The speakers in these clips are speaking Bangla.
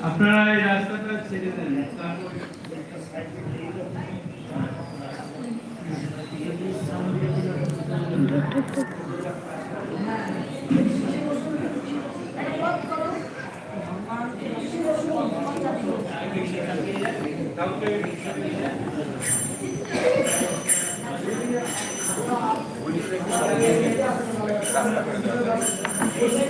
আপনারা এই রাস্তাটা ছেড়ে দেন তারপর আপনারা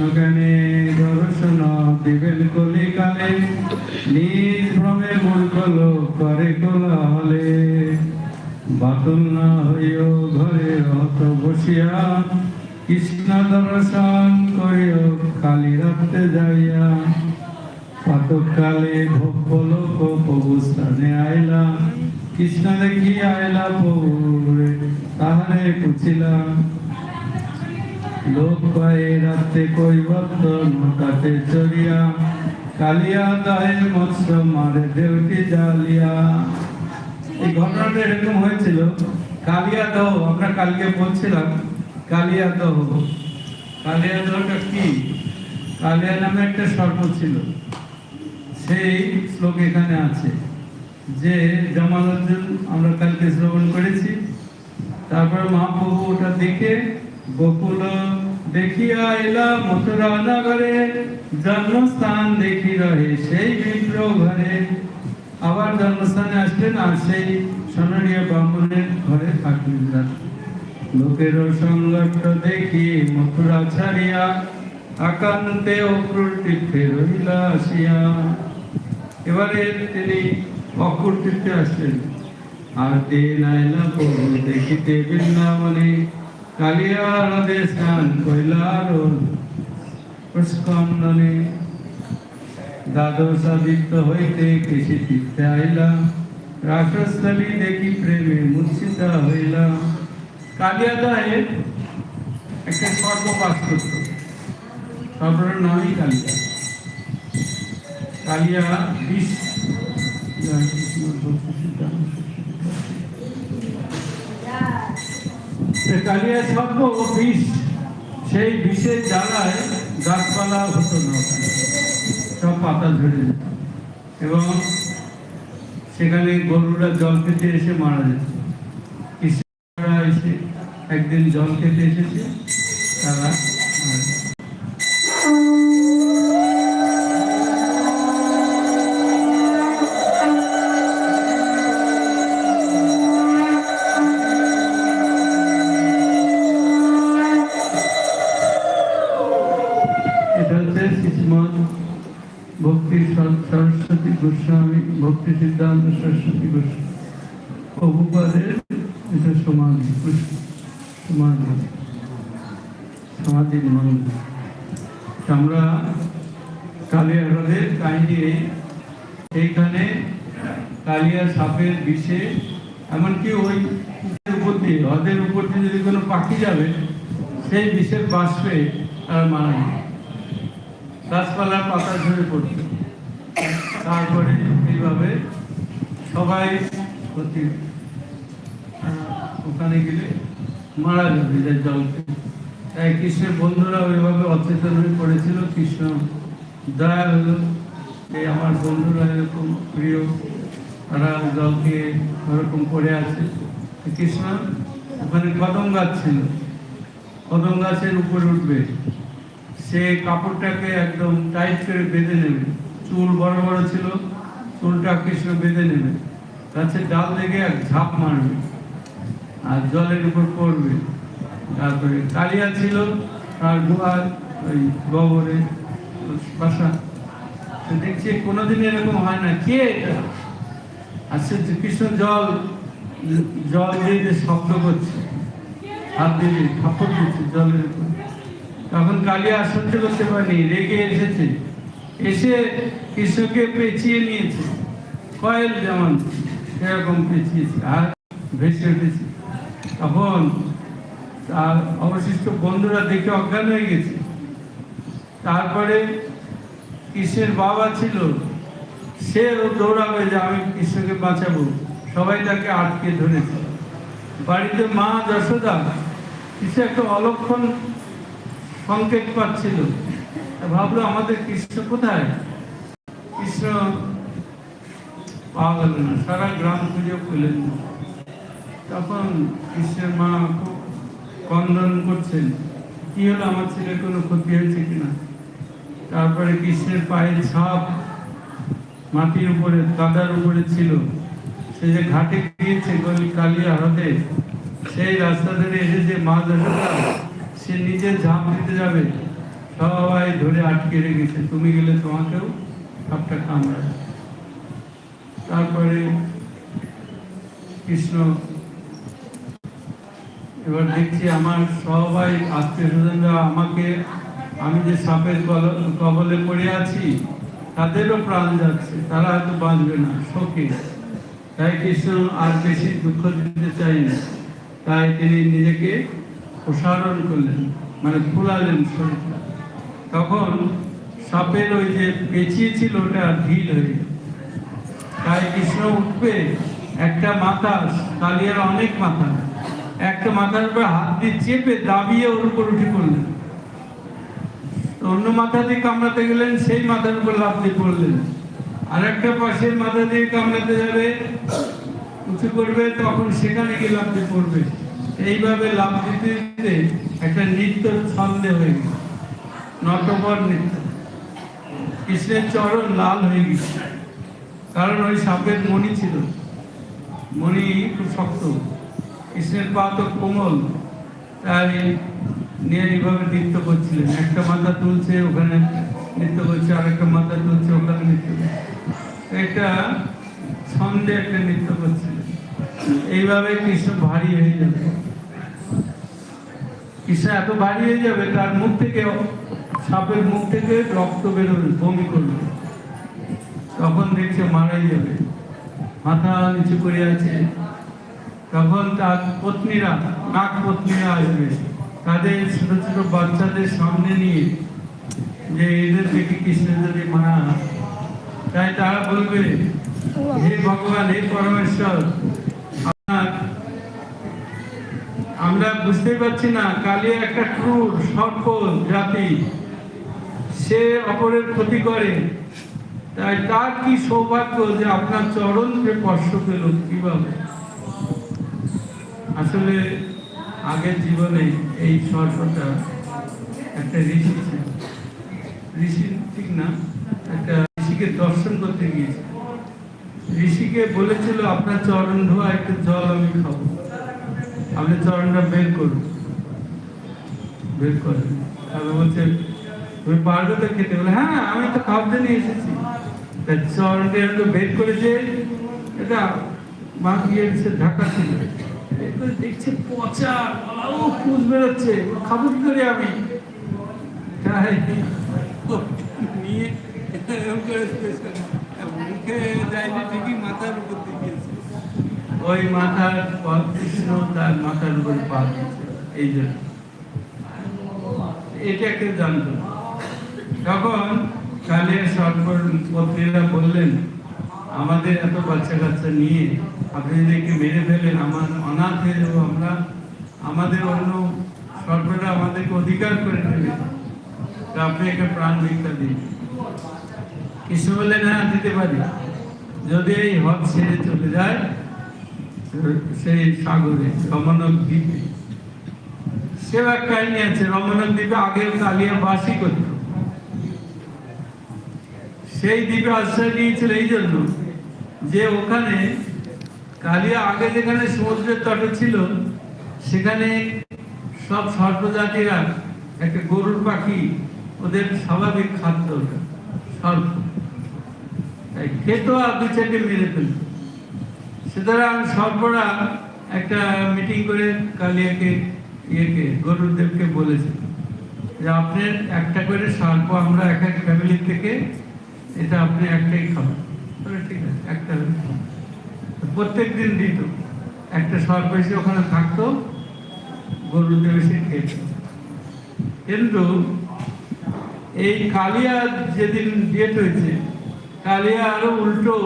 কৃষ্ণজ্ঞানে দর্শন দিবেন কলিকালে। নিজ ভ্রমে মূর্খ লোক করে কোলাহলে। বাতুল না হইও ঘরে অত বসিয়া, কৃষ্ণ দর্শন করিও কালী রাত্রে যাইয়া। পাতকালে ভোগ লোক প্রভু স্থানে আইলা, কৃষ্ণ দেখি আইলা প্রভু তাহারে পুছিলা। লোক পায়ে রাতে ভক্ত নটাতে চড়িয়া কালিয়া দায়ে মৎস্য মারে দেউটি জালিয়া এই ঘটনাটা এরকম হয়েছিল, কালিয়া দহ, আমরা কালকে বলছিলাম, কালিয়া দহ। কালিয়া দহটা কি? কালিয়া নামে একটা সর্প ছিল। সেই শ্লোক এখানে আছে যে জামালুদ্দিন আমরা কালকে শ্রবণ করেছি। তারপর মহাপ্রভু ওটা দেখে গোকুল দেখিয়া এলা মথুরা নগরে জন্মস্থান দেখি রহে সেই বিপ্র ঘরে আবার জন্মস্থানে আসলেন আর সেই সোনারিয়া ব্রাহ্মণের ঘরে থাকলেন। লোকের সংগঠ দেখি মথুরা ছাড়িয়া আকান্তে অক্রুর তীর্থে রহিলা আসিয়া। এবারে তিনি অক্রুর তীর্থে আসলেন। আর তে নাইলা দেখিতে বৃন্দাবনে কালিয়া হ্রদে স্নান কইলার পুষ্কন্দনে দ্বাদশ আদিত্য হইতে কৃষি তীর্থে আইলাম রাসস্থলী দেখি প্রেমে মূর্ছিতা হইলাম কালিয়াদায় একটা সর্প বাস করত সর্পের নামই কালিয়া। কালিয়া বিষ। সে কালিয়া সর্ব ও বিষ সেই বিষের জ্বালায় গাছপালা হতো না। সব পাতা ঝরে এবং সেখানে গরুরা জল খেতে এসে মারা যেত। কৃষকরা এসে একদিন জল খেতে এসেছে, তারা হচ্ছে শ্রীমদ ভক্তি সর- সরস্বতী গোস্বামী ভক্তি সিদ্ধান্ত সরস্বতী গোস্বামী প্রভুপাদের এটা সমাধি সমাধি সমাধির মন্দির আমরা কালিয়া হ্রদের কাহিনী এইখানে কালিয়া সাপের বিষে এমনকি ওই উপর দিয়ে হ্রদের উপর দিয়ে যদি কোনো পাখি যাবে সেই বিষের বাষ্পে তারা মারা যায় গাছপালার পাতা ঝরে পড়ত তারপরে এইভাবে সবাই ক্ষতি। ওখানে গেলে মারা যাবে যে জলকে। তাই কৃষ্ণের বন্ধুরা ওইভাবে অচেতন হয়ে পড়েছিল। কৃষ্ণ দয়া হলো এই আমার বন্ধুরা এরকম প্রিয়, তারা জলকে ওরকম পড়ে আছে। কৃষ্ণ ওখানে কদম গাছ ছিল। কদম গাছের উপরে উঠবে। সে কাপড়টাকে একদম টাইট করে বেঁধে নেবে। চুল বড় বড় ছিল, চুলটা কৃষ্ণ বেঁধে নেবে। গাছের ডাল থেকে এক ঝাঁপ মারবে আর জলের উপর পড়বে। তারপরে কালিয়া ছিল, তার গুহার ওই গোবরে বাসা। দেখছি কোনোদিন এরকম হয় না। কে এটা? যে কৃষ্ণ জল জল দিয়ে শব্দ করছে, হাত দিয়ে থাপ্পড় দিচ্ছে জলের উপর। তখন কালিয়া সহ্য করতে পারেনি রেগে এসেছে। এসে কৃষ্ণকে পেঁচিয়ে নিয়েছে। কয়েল যেমন সেরকম পেঁচিয়েছে, আর ভেসে উঠেছে। তখন তার অবশিষ্ট বন্ধুরা দেখে অজ্ঞান হয়ে গেছে। তারপরে কৃষ্ণের বাবা ছিল, সে দৌড়াবে যে আমি কৃষ্ণকে বাঁচাবো। সবাই তাকে আটকে ধরেছে। বাড়িতে মা যশোদা, কিছু একটা অলক্ষণ সংকেত পাচ্ছিল ভাবলো আমাদের কৃষ্ণ কোথায়? কৃষ্ণ পাওয়া গেল না, সারা গ্রাম খুঁজে পেলেন তখন কৃষ্ণের মা খুব কন্দন করছেন, কি হলো? আমার ছেলের কোনো ক্ষতি হয়েছে কিনা? তারপরে কৃষ্ণের পায়ের ছাপ মাটির উপরে কাদার উপরে ছিল। সে যে ঘাটে গিয়েছে গলি কালিয়া হ্রদে, সেই রাস্তা ধরে এসেছে মা দশটা সে নিজে ঝাঁপ দিতে যাবে, সবাই ধরে আটকে রেখেছে। তুমি গেলে তোমাকেও সাপটা কামড়াবে তারপরে কৃষ্ণ, এবার দেখছি আমার সবাই আত্মীয় স্বজনরা আমাকে, আমি যে সাপের কবলে পড়ে আছি, তাদেরও প্রাণ যাচ্ছে, তারা হয়তো বাঁচবে না, শোকে। তাই কৃষ্ণ আর বেশি দুঃখ দিতে চাই না। তাই তিনি নিজেকে প্রসারণ করলেন মানে ফুলালেন শরীরটা। তখন সাপের ওই যে পেঁচিয়ে ছিল, ওটা ঢিল হয়ে তাই কৃষ্ণ উঠবে, একটা মাথা কালিয়ার অনেক মাথা একটা মাথার উপর হাত দিয়ে চেপে দাবিয়ে ওর উপর উঠে পড়লেন। অন্য মাথা দিয়ে কামড়াতে গেলেন, সেই মাথার উপর লাফ দিয়ে পড়লেন। আর একটা পাশের মাথা দিয়ে কামড়াতে যাবে, উঁচু করবে, তখন সেখানে গিয়ে লাফ দিয়ে পড়বে। এইভাবে লাফ দিতে দিতে একটা নৃত্য ছন্দে হয়ে গেল। নটবর নৃত্য। কৃষ্ণের চরণ লাল হয়ে গেছে। কারণ ওই সাপের মণি ছিল। মণি খুব শক্ত। কৃষ্ণের পা তো কোমল। তাই নিয়ে এইভাবে নৃত্য করছিলেন। একটা মাথা তুলছে, ওখানে নৃত্য করছে, আর একটা মাথা তুলছে, ওখানে নৃত্য করছে। একটা ছন্দে একটা নৃত্য করছিলেন। এইভাবে কৃষ্ণ ভারী হয়ে যাবে। কৃষ্ণ এত হয়ে যাবে, তার মুখ থেকে, সাপের মুখ থেকে রক্ত বেরোবে, বমি করবে। তখন দেখছে মারাই যাবে। মাথা নিচু করে আছে। তখন তার পত্নীরা, নাক পত্নীরা আসবে। তাদের ছোট ছোট বাচ্চাদের সামনে নিয়ে যে এদের থেকে কৃষ্ণের যদি মারা তাই তারা বলবে, হে ভগবান, হে পরমেশ্বর, আপনার আমরা বুঝতে পারছি না, কালিয়া একটা ক্রুর সর্পল জাতি। সে অপরের ক্ষতি করে। তাই তার কি সৌভাগ্য যে আপনার চরণকে স্পর্শ পেল কীভাবে? আসলে আগের জীবনে এই সর্পটা একটা ঋষি ছিল। ঋষি ঠিক না, একটা ঋষিকে দর্শন করতে গিয়েছে ঋষিকে বলেছিল, আপনার চরণ ধোয়া, একটু জল আমি খাব। আপনি চরণটা বের করুন। বের করেন। তাহলে বলছে, তুমি পারবে তো খেতে? বলে হ্যাঁ আমি তো খাওয়ার জন্য এসেছি। চরণটা একটু বের করেছে, এটা গিয়ে ঢাকা ছিল দেখছে, পচা বেরোচ্ছে। খাব কি করে আমি? নিয়ে এরকম মুখে যায়নি ঠিকই, মাথার উপর দিয়েছে ওই মাথার কৃষ্ণ তার মাথার উপর পা এই জন্য এটা কেউ জানতো। তখন কালের সর্বপত্রীরা বললেন, আমাদের এত বাচ্চা কাচ্চা নিয়ে আপনি যদি মেরে ফেলেন আমার অনাথ হয়ে যাব আমরা, আমাদের অন্য সর্বরা আমাদেরকে অধিকার করে নেবে আপনি একে প্রাণ ভিক্ষা দিন। কৃষ্ণ বললেন হ্যাঁ দিতে পারি। যদি এই হদ ছেড়ে চলে যায় সেই সাগরে, রমণক দ্বীপে। সেবা কাহিনী আছে, রমণক দ্বীপে আগে কালিয়া বাসি করত। সেই দ্বীপে আশ্রয় নিয়েছিল এই জন্য যে ওখানে কালিয়া আগে যেখানে সমুদ্রের তটে ছিল, সেখানে সব সর্পজাতিরা একটা গরুর পাখি, ওদের স্বাভাবিক খাদ্য সর্প খেত আর দু চারটে মেরে ফেলত। সুতরাং সর্বরা একটা মিটিং করে কালিয়াকে, ইয়েকে, গরুদেবকে বলেছে যে আপনি একটা করে সর্প আমরা এক এক ফ্যামিলি থেকে এটা আপনি একটাই খাবেন ঠিক আছে, একটা প্রত্যেক দিন দিত। একটা সর্প এসে ওখানে থাকতো, গরুদেব এসে খেয়েছে কিন্তু এই কালিয়া যেদিন ডেট হয়েছে, কালিয়া আরও উল্টো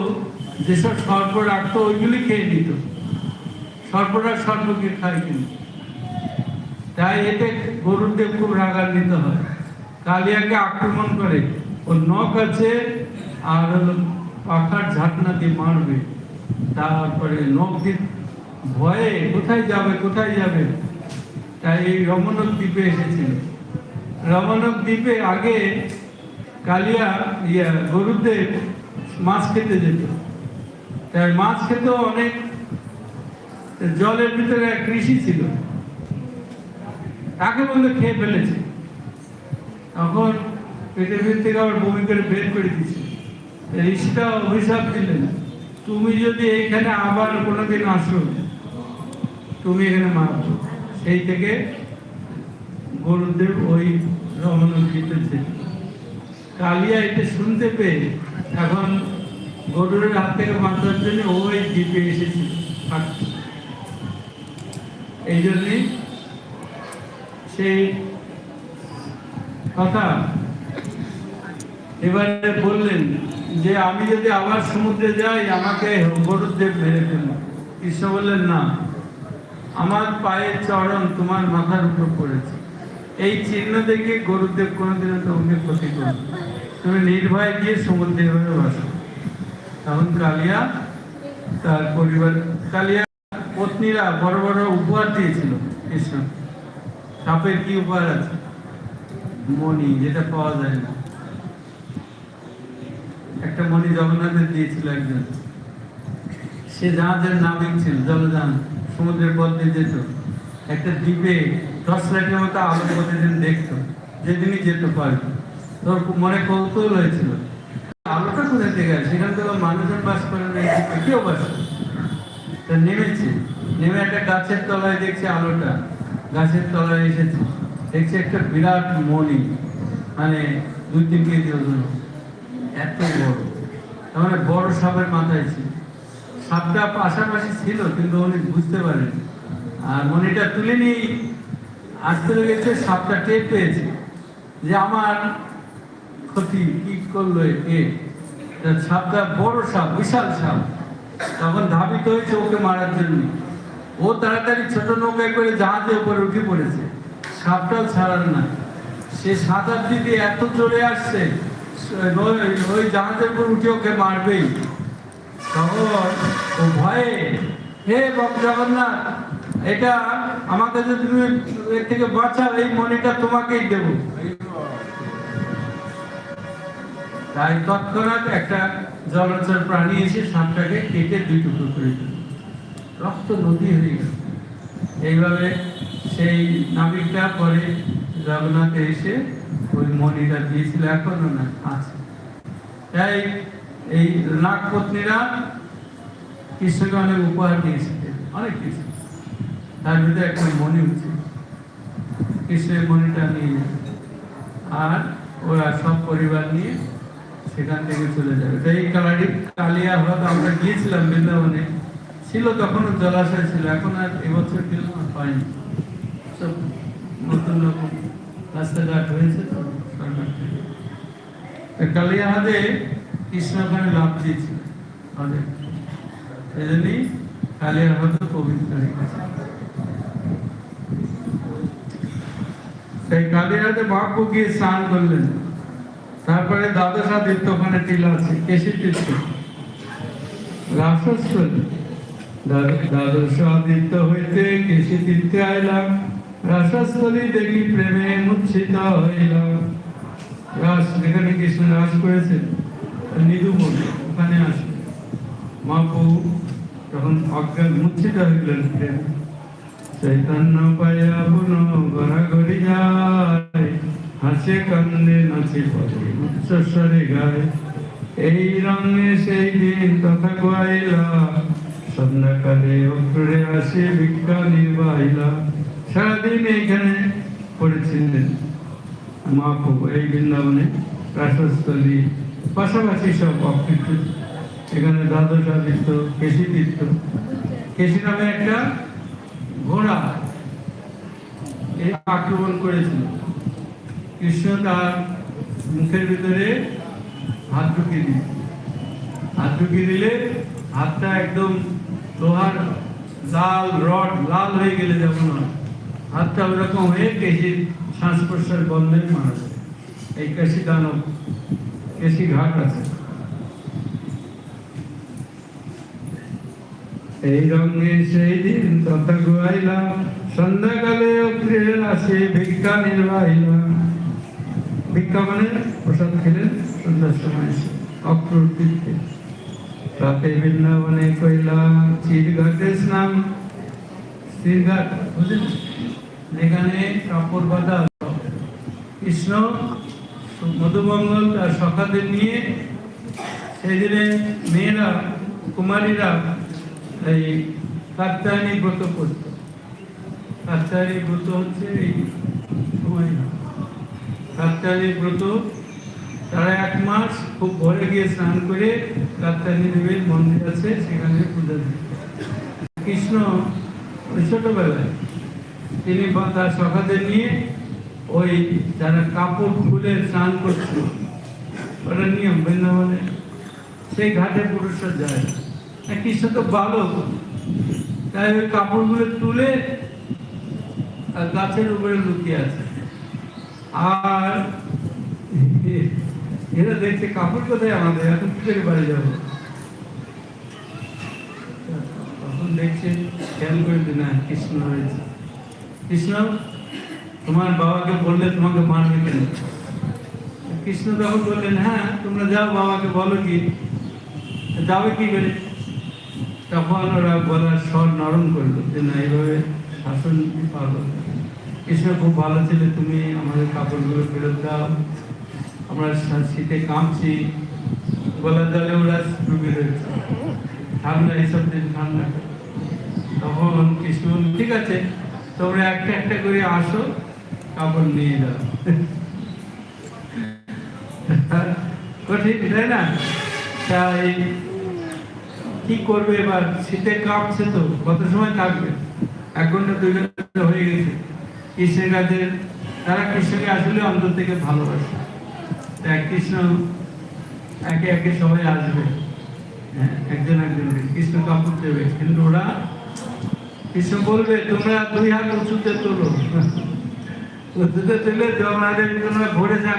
যেসব সর্প রাখতো, ওইগুলি খেয়ে নিত। সর্পরা সর্পকে খায় কিন্তু। তাই এতে গরুদেব খুব রাগান্বিত হয়। কালিয়াকে আক্রমণ করে। ওর নখ আছে, আর পাখার ঝাঁটনা দিয়ে মারবে। তারপরে নখ দিয়ে ভয়ে, কোথায় যাবে কোথায় যাবে? তাই এই রমণক দ্বীপে এসেছিল। রমণক দ্বীপে আগে কালিয়া ইয়া গরুদেব মাছ খেতে যেত। মাছ খেতেও অনেক জলের ভিতরে কৃষি ছিল। তাকে বলতে খেয়ে ফেলেছে। তখন ভিতর থেকে আবার বমি করে বের করে দিচ্ছে ঋষিটা অভিশাপ দিলেন তুমি যদি এইখানে আবার কোনোদিন আসো, তুমি এখানে মারছো সেই থেকে গরুদেব ওই ছিল কালিয়া এটা শুনতে পেয়ে এখন গরুরের হাত থেকে বাঁচার জন্য ওই দ্বীপে এসেছিল এই জন্যই সেই কথা এবারে বললেন যে, আমি যদি আবার সমুদ্রে যাই, আমাকে গরুদেব মেরে ফেলল কৃষ্ণ বললেন, না। আমার পায়ের চরণ তোমার মাথার উপর পড়েছে। এই চিহ্ন দেখে গরুদেব কোনোদিনও তোমাকে ক্ষতি করবে। তুমি নির্ভয় গিয়ে সমুদ্রে হয়ে বসো তখন কালিয়া, তার পরিবার কালিয়া, পত্নীরা বড় বড় উপহার দিয়েছিল। কৃষ্ণ, সাপের কি উপহার আছে? মণি, যেটা পাওয়া যায় না। একটা মণি জগন্নাথের দিয়েছিল একজন। সে জাহাজের নাবিক ছিল, জলযান, সমুদ্রের পথ দিয়ে যেত। একটা দ্বীপে দশ লাখের মতো আলো প্রতিদিন দেখতো, যেদিনই যেত পারবে। তোর মনে কৌতূহল হয়েছিল। আলোটা কোথা থেকে আসে? সেখানে তো মানুষজন বাস করে না কেউ বাস তা নেমেছে। নেমে একটা গাছের তলায় দেখছে আলোটা। গাছের তলায় এসেছে। দেখছে একটা বিরাট মণি। মানে দুই তিন কেজি ওজন। এত বড়। তার মানে বড় সাপের মাথায় ছিল। সাপটা পাশাপাশি ছিল, কিন্তু উনি বুঝতে পারেন। আর মণিটা তুলে নিয়ে আসতে লেগেছে, সাপটা টের পেয়েছে। যে আমার ক্ষতি কি করল এ সাপটা বড় সাপ, বিশাল সাপ। তখন ধাবিত হয়েছে ওকে মারার জন্য। ও তাড়াতাড়ি ছোট নৌকায় করে জাহাজের উপরে উঠে পড়েছে। সাপটাও ছাড়ার না। সে সাঁতার দিতে এত চলে আসছে ওই- জাহাজের উপর উঠে ওকে মারবেই। তখন ও ভয়ে, হে বাপ জগন্নাথ, এটা আমাকে যদি তুমি এর থেকে বাঁচাও, এই মনিটা তোমাকেই দেবো। তাই তৎক্ষণাৎ একটা জলচর প্রাণী এসে সাপটাকে কেটে দুই টুকরো করে দিল। রক্ত নদী হয়ে গেল। এইভাবে সেই নাবিকটা পরে জগন্নাথে এসে ওই মণিটা দিয়েছিল, এখনও না, আছে। তাই এই নাগপত্নীরা কৃষ্ণকে অনেক উপহার দিয়েছিলেন অনেক কিছু। তার ভিতরে একটা মণি উঠছে কৃষ্ণের মণিটা নিয়ে আর ওরা সব পরিবার নিয়ে সেখান থেকে চলে যাবে। তো এই কালারি কালিয়া হ্রদ আমরা গিয়েছিলাম বৃন্দাবনে। ছিল তখনও জলাশয় ছিল, এখন আর এবছর গেলাম আর পাইনি সব নতুন রকম রাস্তাঘাট হয়েছে তো সরকার থেকে। কালিয়া হ্রদে কৃষ্ণ ওখানে লাভ দিয়েছিল হ্রদে এই জন্যই কালিয়া হ্রদ পবিত্র স্নান করলেন। তারপরে দ্বাদশা তীর্থ ওখানে টিলা আছে কেশি তীর্থ রাসস্থলী দ্বাদশ আদিত্য হইতে কেশি তীর্থে আইলাম। রাসস্থলী দেখি প্রেমে মুচ্ছিত হইলাম। রাস, যেখানে কৃষ্ণ রাস করেছেন নিধু মন্দির ওখানে আসে। মাপু তখন অজ্ঞান মুচ্ছিত হইলেন প্রেম। চৈতন্য পায়া পুন গড়া গড়ি যায় হাসে কান্দে নাচে পদে উচ্চস্বরে গায়, এই রঙে সেই দিন তথা গাইলা সন্ধ্যাকালে অগ্রে আসে ভিক্ষা নির্বাহিলা সারাদিন এইখানে পড়েছিলেন মা খুব, এই বৃন্দাবনে রাসস্থলী, পাশাপাশি সব অকৃত। এখানে দ্বাদশ আদিত্য কেশি তীর্থ কেশি নামে একটা ঘোড়া, এই আক্রমণ করেছিল। কৃষ্ণ তার মুখের ভিতরে হাত ঢুকিয়ে দিল। হাত ঢুকিয়ে দিলে হাতটা একদম লোহার লাল, রড লাল হয়ে গেলে যেমন হাতটা ওরকম হয়ে কেশির শ্বাস প্রশ্বাস মারা যায়। এই কেশি দানব, কেশি ঘাট আছে। এই রঙে সেই দিন তথা গুয়াইলাম, সন্ধ্যাকালে অগ্রে আসে ভিক্ষা নির্বাহিলাম। ভিক্ষা মানে প্রসাদ খেলেন সন্ধ্যার সময় এসে তীর্থে রাতে বৃন্দাবনে কইলাম চিরঘাটে স্নান। স্থিরঘাট বুঝলেন? যেখানে কাপড় বাঁধা কৃষ্ণ মধুমঙ্গল তার সখাদের নিয়ে সেই দিনে মেয়েরা, কুমারীরা এই কাত্তায়নী ব্রত করত। কাত্তায়নী ব্রত হচ্ছে এই সময় না ব্রত। তারা এক মাস খুব ভরে গিয়ে স্নান করে কাত্তায়নী দেবীর মন্দির আছে, সেখানে পূজা দিত কৃষ্ণ ছোটবেলায় তিনি তার সখাদের নিয়ে ওই যারা কাপড় খুলে স্নান করছিল ওটা নিয়ম বৃন্দাবনে, সেই ঘাটে পুরুষরা যায়। কৃষ্ণ তো বালক, তাই ওই কাপড়গুলো তুলে আর গাছের উপরে লুকিয়ে আছে। আর এরা দেখছে কাপড় কোথায় আমাদের? এখন কি বাড়ি যাব? তখন দেখছে, খেয়াল করে যে কৃষ্ণ রয়েছে। কৃষ্ণ, তোমার বাবাকে বললে তোমাকে মারবে কেন? কৃষ্ণ তখন বললেন হ্যাঁ তোমরা যাও, বাবাকে বলো কি। যাবে কি করে? তখন ওরা গলার স্বর নরম করল, যে না, এইভাবে শাসন পারব না। কৃষ্ণ, খুব ভালো ছিল তুমি। আমাদের কাপড়গুলো ফেরত দাও। আমরা শীতে কাঁপছি গলার জলে ওরা ডুবে রয়েছে। ঠান্ডা এইসব দিন ঠান্ডা। তখন কৃষ্ণ ঠিক আছে, তোমরা একটা একটা করে আসো, কাপড় নিয়ে যাও। কঠিন, তাই না? তাই কি করবে এবার? শীতে কাঁপছে তো, কত সময় থাকবে? এক ঘণ্টা, দুই ঘণ্টা হয়ে গেছে। কৃষ্ণের তারা কৃষ্ণকে আসলে অন্তর থেকে ভালোবাসে। তাই কৃষ্ণ একে একে সবাই আসবে। হ্যাঁ, একজন একজন কৃষ্ণ কাপড় দেবে কিন্তু ওরা কৃষ্ণ বলবে তোমরা দুই হাত উঁচুতে তোলো। উঁচুতে তুলে তোমাদের তোমরা ভরে যান।